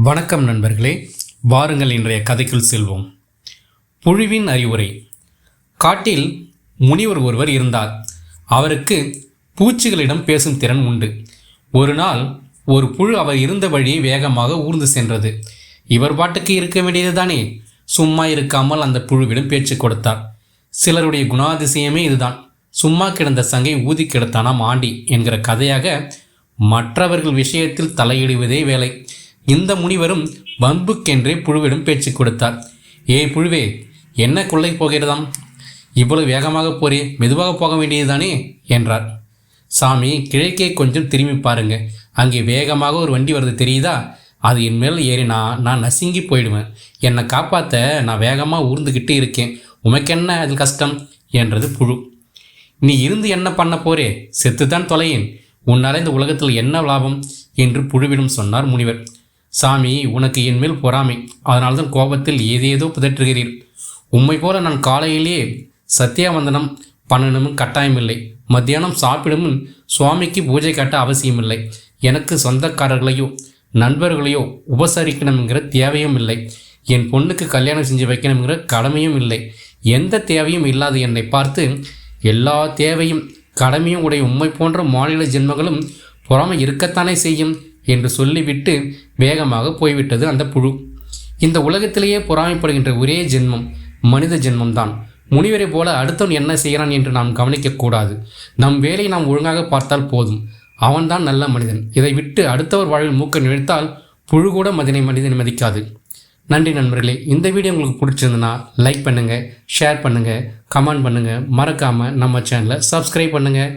வணக்கம் நண்பர்களே வாருங்கள் இன்றைய கதைக்குள் செல்வோம். புழுவின் அறிவுரை. காட்டில் முனிவர் ஒருவர் இருந்தார். அவருக்கு பூச்சிகளிடம் பேசும் திறன் உண்டு. ஒரு நாள் ஒரு புழு அவர் இருந்த வழியை வேகமாக ஊர்ந்து சென்றது. இவர் பாட்டுக்கு இருக்க வேண்டியதுதானே? சும்மா இருக்காமல் அந்த புழுவிடம் பேச்சு கொடுத்தார். சிலருடைய குணாதிசயமே இதுதான். சும்மா கிடந்த சங்கை ஊதி கிடத்தானாம் ஆண்டி என்கிற கதையாக மற்றவர்கள் விஷயத்தில் தலையிடுவதே வேலை. இந்த முனிவரும் வம்புக்கென்றே புழுவிடம் பேச்சு கொடுத்தார். ஏய் புழுவே என்ன கொள்ளை போகிறதாம்? இவ்வளவு வேகமாக போறே மெதுவாக போக வேண்டியதுதானே? என்றார். சாமி கிழக்கே கொஞ்சம் திரும்பி பாருங்க. அங்கே வேகமாக ஒரு வண்டி வருது தெரியுதா? அது என் மேல் ஏறினா நான் நசுங்கி போயிடுவேன். என்னை காப்பாற்ற நான் வேகமாக ஊர்ந்துக்கிட்டு இருக்கேன். உமக்கென்ன அதில் கஷ்டம்? என்றது புழு. நீ இருந்து என்ன பண்ண போறே? செத்துத்தான் தொலையேன். உன்னால் இந்த உலகத்தில் என்ன லாபம்? என்று புழுவிடம் சொன்னார் முனிவர். சாமி உனக்கு என் மேல் பொறாமை. அதனால்தான் கோபத்தில் ஏதேதோ புதற்றுகிறீர். உம்மை போல நான் காலையிலேயே சத்தியாவந்தனம் பண்ணணும் கட்டாயமில்லை. மத்தியானம் சாப்பிடும் சுவாமிக்கு பூஜை கட்ட அவசியமில்லை. எனக்கு சொந்தக்காரர்களையோ நண்பர்களையோ உபசரிக்கணுங்கிற தேவையும் இல்லை. என் பொண்ணுக்கு கல்யாணம் செஞ்சு வைக்கணுங்கிற கடமையும் இல்லை. எந்த தேவையும் இல்லாத என்னை பார்த்து எல்லா தேவையும் கடமையும் உடைய உண்மை போன்ற மாநில ஜென்மங்களும் பொறாமை இருக்கத்தானே செய்யும்? என்று சொல்லிவிட்டு வேகமாக போய்விட்டது அந்த புழு. இந்த உலகத்திலேயே பொறாமைப்படுகின்ற ஒரே ஜென்மம் மனித ஜென்மம்தான். முனிவரை போல அடுத்தவன் என்ன செய்கிறான் என்று நாம் கவனிக்கக்கூடாது. நம் வேலையை நாம் ஒழுங்காக பார்த்தால் போதும். அவன்தான் நல்ல மனிதன். இதை விட்டு அடுத்தவர் வாழ்வில் மூக்க நிறுத்தால் புழு கூட மதினை மனிதன் மதிக்காது. நன்றி நண்பர்களே. இந்த வீடியோ உங்களுக்கு பிடிச்சிருந்ததுன்னா லைக் பண்ணுங்கள் ஷேர் பண்ணுங்கள் கமெண்ட் பண்ணுங்கள் மறக்காமல் நம்ம சேனலை சப்ஸ்கிரைப் பண்ணுங்கள்